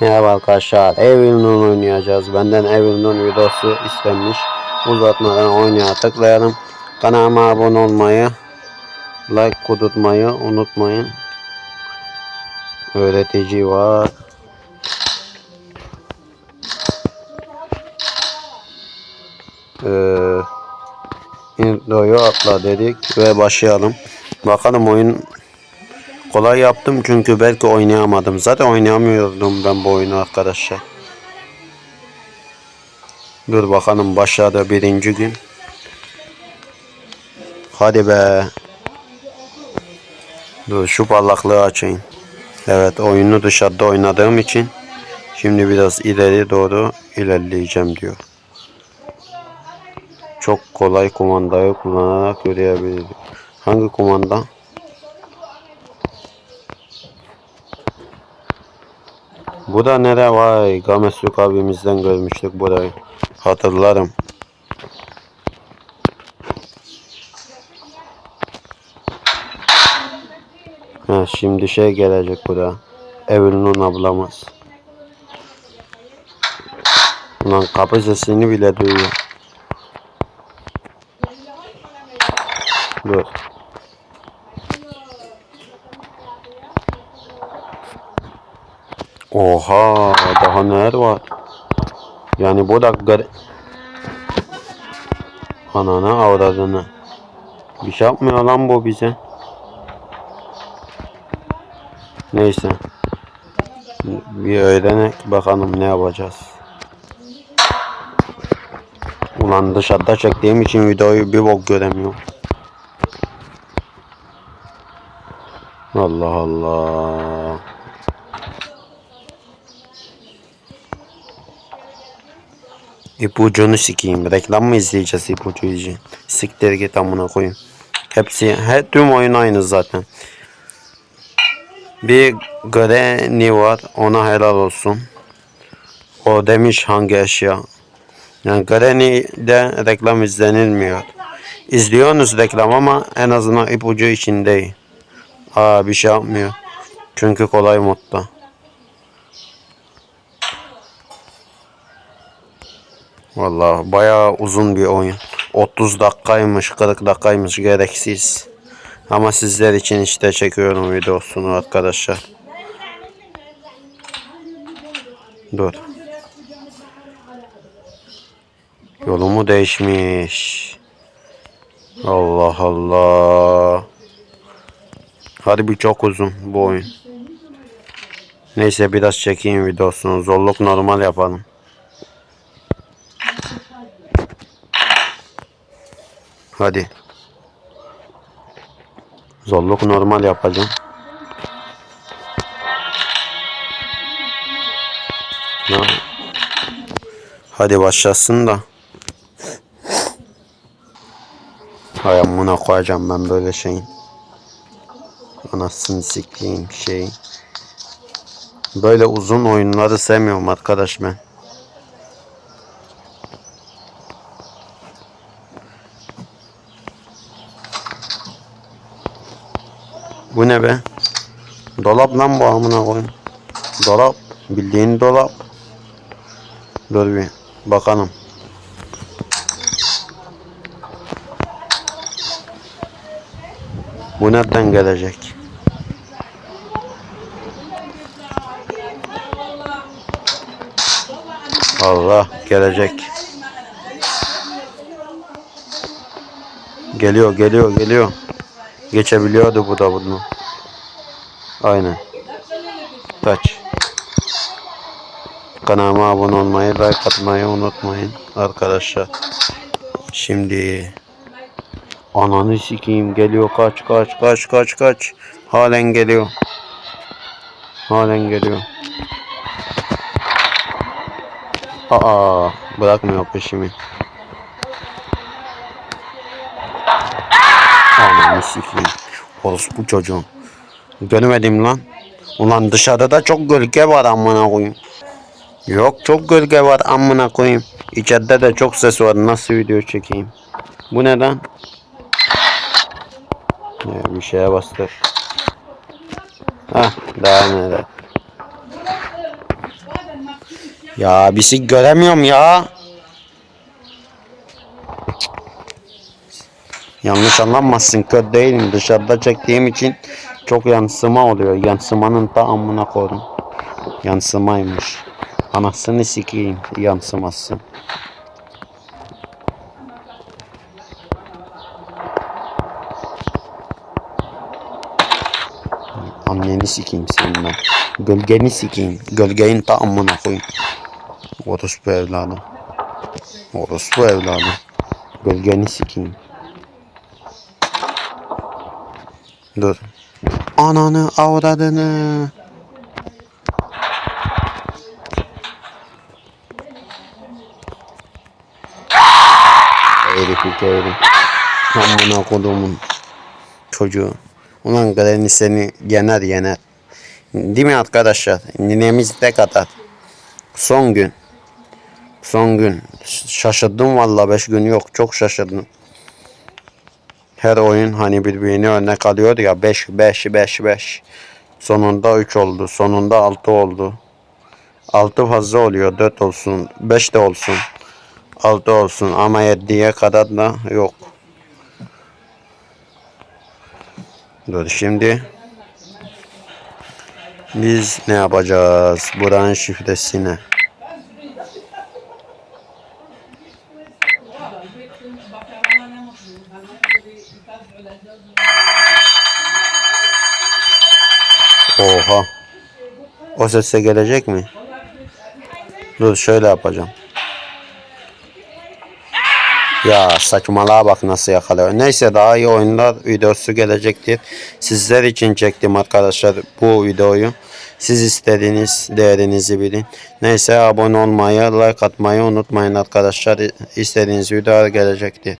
Merhaba arkadaşlar. Evil'in oynayacağız. Benden Evil'in videosu istenmiş. Uzatmadan oynaya tıklayalım. Kanalıma abone olmayı, like kudurtmayı unutmayın. Öğretici var. Ee, introyu atla dedik ve başlayalım. Bakalım oyun kolay yaptım çünkü belki oynayamadım. Zaten oynayamıyordum ben bu oyunu arkadaşlar. Dur bakalım başladı birinci gün. Hadi be. Dur şu parlaklığı açayım. Evet oyunu dışarıda oynadığım için şimdi biraz ileri doğru ilerleyeceğim diyor. Çok kolay kumandayı kullanarak yürüyebilirim. Hangi kumanda? Bu da nere vay? Gamesluk abimizden görmüştük burayı. Hatırlarım. Ha, şimdi şey gelecek buraya. Evelyn'in ablamız. Ulan kapı sesini bile duyuyor. Dur. Oha daha neler var? Yani bu da gar... Anana avradını. Bir şey yapmıyor lan bu bize. Neyse. Bir öğrenek bakalım ne yapacağız. Ulan dışarıda çektiğim için videoyu bir bok göremiyorum. Allah Allah. İpucunu sikeyim. Reklam mı izleyeceğiz ipucu için? Siktir git amına koyayım. Hepsi, her tüm oyun aynı zaten. Bir Granny var. Ona helal olsun. O demiş hangi eşya. Yani Granny'de reklam izlenilmiyor. İzliyorsunuz reklam ama en azından ipucu için değil. Aa bir şey yapmıyor. Çünkü kolay modda. Vallahi bayağı uzun bir oyun. 30 dakikaymış, 40 dakikaymış gereksiz. Ama sizler için işte çekiyorum videosunu arkadaşlar. Dur. Yolumu değişmiş. Allah Allah. Harbi çok uzun bu oyun. Neyse biraz çekeyim videosunu. Zorluk normal yapalım. Hadi. Zorluk normal yapacağım. Ya. Hadi başlasın da. Hay amına koyacağım ben böyle şeyin. Anasını sikeyim şey. Böyle uzun oyunları sevmiyorum arkadaş ben. Bu ne be? Dolap lan bu amına koyayım. Dolap. Bildiğin dolap. Dur bir bakalım. Bu nereden gelecek? Allah gelecek. Geliyor geliyor geliyor. Geçebiliyordu bu da bunu. Aynen. Kaç. Kanalıma abone olmayı, like atmayı unutmayın arkadaşlar. Şimdi ananı sikeyim geliyor kaç kaç kaç kaç kaç. Halen geliyor. Halen geliyor. Aa bırakmıyor peşimi. Ananı sikeyim. Orospu çocuğum. Görmedim lan. Ulan dışarıda da çok gölge var amına koyayım. Yok çok gölge var amına koyayım. İçeride de çok ses var. Nasıl video çekeyim? Bu? Ne bir şeye bastık. Hah devam edelim. Ya bir şey göremiyorum ya. Yanlış anlamazsın kör değilim. Dışarıda çektiğim için çok yansıma oluyor. Yansımanın ta amına koydum. Yansımaymış. Anasını sikeyim yansıması. Anneni sikeyim senin ben. Gölgeni sikeyim. Gölgeyin ta amına koyayım. Orospu evladı. Orospu evladı. Gölgeni sikeyim. Dur. Ananı avradını. Herifi köylü. Amına kodumun çocuğu. Ulan Granny seni yener yener. Değil mi arkadaşlar? Ninemiz tek atar. Son gün. Son gün. Şaşırdım valla 5 gün yok. Çok şaşırdım. Her oyun hani birbirini örnek alıyor ya 5 5 5 5. Sonunda 3 oldu. Sonunda 6 oldu. 6 fazla oluyor. 4 olsun. 5 de olsun. 6 olsun ama 7'ye kadar da yok. Dur şimdi biz ne yapacağız? Buranın şifresine. Oha. O sesle gelecek mi? Dur şöyle yapacağım. Ya saçmalığa bak nasıl yakalıyor. Neyse daha iyi oyunlar videosu gelecektir. Sizler için çektim arkadaşlar bu videoyu. Siz istediğiniz değerinizi bilin. Neyse abone olmayı, like atmayı unutmayın arkadaşlar. İstediğiniz videolar gelecektir.